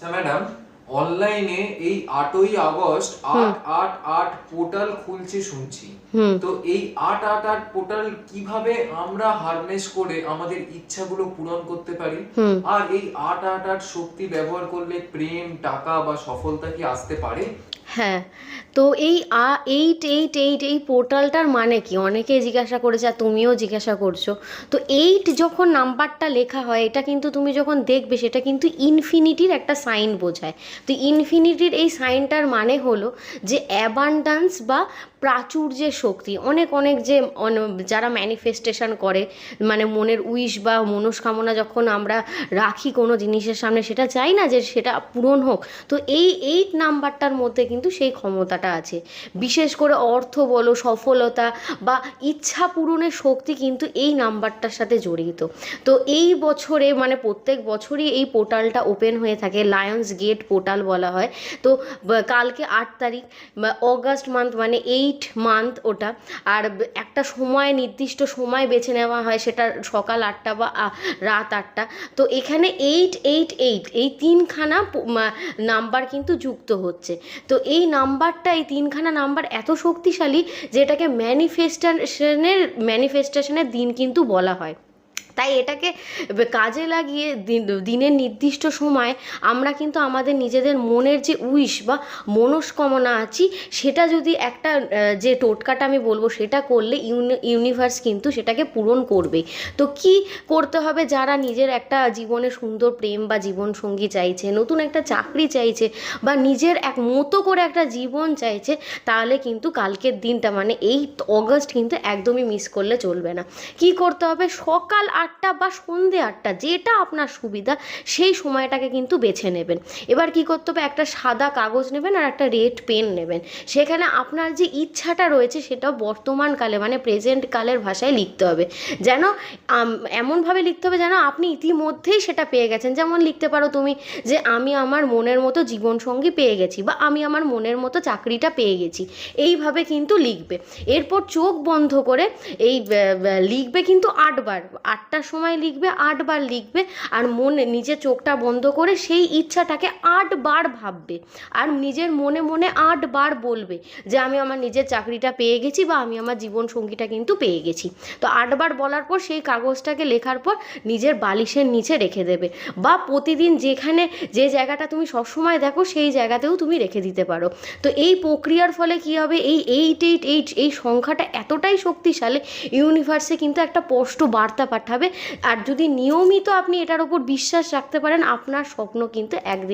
আচ্ছা ম্যাডাম অনলাইনে এই আটই আগস্ট আট আট আট পোর্টাল খুলছে শুনছি। তো এই আট আট আট পোর্টাল কীভাবে আমরা হারনেস করে আমাদের ইচ্ছাগুলো পূরণ করতে পারি? আর এই আট আট আট শক্তি ব্যবহার করলে প্রেম টাকা বা সফলতা কি আসতে পারে? হ্যাঁ তো এই আ, এইট এইট এইট, এই পোর্টালটার মানে কি? অনেকে জিজ্ঞাসা করেছে আর তুমিও জিজ্ঞাসা করছ। তো এইট যখন নাম্বারটা লেখা হয়, এটা কিন্তু তুমি যখন দেখবে, সেটা কিন্তু ইনফিনিটির একটা সাইন বোঝায়। তো ইনফিনিটির এই সাইনটার মানে হলো যে অ্যাবান্ডান্স বা প্রাচুর্যের শক্তি। অনেক অনেক যে যারা ম্যানিফেস্টেশন করে মানে মনের উইশ বা মনস্কামনা যখন আমরা রাখি কোনো জিনিসের সামনে, সেটা চাই না যে সেটা পূরণ হোক। তো এই এইট নাম্বারটার মধ্যে কিন্তু সেই ক্ষমতাটা আছে। বিশেষ করে অর্থ বলো, সফলতা বা ইচ্ছা পূরণের শক্তি কিন্তু এই নাম্বারটার সাথে জড়িত। তো এই বছরে মানে প্রত্যেক বছরই এই পোর্টালটা ওপেন হয়ে থাকে, লায়ন্স গেট পোর্টাল বলা হয়। তো কালকে আট তারিখ অগাস্ট মান্থ মানে এইট মান্থ ওটা। আর একটা সময়, নির্দিষ্ট সময় বেছে নেওয়া হয়, সেটা সকাল আটটা বা রাত আটটা। তো এখানে এইট এইট এইট, এই তিনখানা নাম্বার কিন্তু যুক্ত হচ্ছে। তো এই নাম্বারটা, এই তিনখানা নাম্বার এত শক্তিশালী যে এটাকে ম্যানিফেস্টেশনের ম্যানিফেস্টেশনের দিন কিন্তু বলা হয়। তাই এটাকে কাজে লাগিয়ে দিন- দিনের নির্দিষ্ট সময় আমরা কিন্তু আমাদের নিজেদের মনের যে উইশ বা মনস্কামনা আছি, সেটা যদি একটা যে টোটকাটা আমি বলব সেটা করলে ইউনি- ইউনিভার্স কিন্তু সেটাকে পূরণ করবে। তো কি করতে হবে যারা নিজের একটা জীবনে সুন্দর প্রেম বা জীবন সঙ্গী চাইছে, নতুন একটা চাকরি চাইছে বা নিজের এক মতো করে একটা জীবন চাইছে, তাহলে কিন্তু কালকের দিনটা মানে এই অগস্ট কিন্তু একদমই মিস করলে চলবে না। কি করতে হবে? সকাল আটটা বা সন্ধে আটটা, যেটা আপনার সুবিধা, সেই সময়টাকে কিন্তু বেছে নেবেন। এবার কি করতে হবে? একটা সাদা কাগজ নেবেন আর একটা রেড পেন নেবেন। সেখানে আপনার যে ইচ্ছাটা রয়েছে সেটা বর্তমান কালে মানে প্রেজেন্ট কালের ভাষায় লিখতে হবে। যেন এমনভাবে লিখতে হবে যেন আপনি ইতিমধ্যেই সেটা পেয়ে গেছেন। যেমন লিখতে পারো তুমি যে, আমি আমার মনের মতো জীবনসঙ্গী পেয়ে গেছি বা, আমি আমার মনের মতো চাকরিটা পেয়ে গেছি এইভাবে কিন্তু লিখবে। এরপর চোখ বন্ধ করে এই লিখবে কিন্তু আটবার। আটটার সময় লিখবে, আটবার লিখবে আর মনে নিজে চোখটা বন্ধ করে সেই ইচ্ছাটাকে আটবার ভাববে। আর নিজের মনে মনে আটবার বলবে যে, আমি আমার নিজের চাকরিটা পেয়ে গেছি বা আমি আমার জীবন সঙ্গীটা কিন্তু পেয়ে গেছি। তো আটবার বলার পর সেই কাগজটাকে লেখার পর নিজের বালিশের নিচে রেখে দেবে। বা প্রতিদিন যেখানে যে জায়গাটা তুমি সবসময় দেখো, সেই জায়গাতেও তুমি রেখে দিতে পারো। তো এই প্রক্রিয়ার ফলে কি হবে? এই এইট এইট এইট এই সংখ্যাটা এতটাই শক্তিশালী ইউনিভার্সে কিন্তু একটা স্পষ্ট বার্তা পাঠাবে আর যদি নিয়মিত আপনি এটার উপর বিশ্বাস রাখতে পারেন আপনার স্বপ্ন কিন্তু একদিন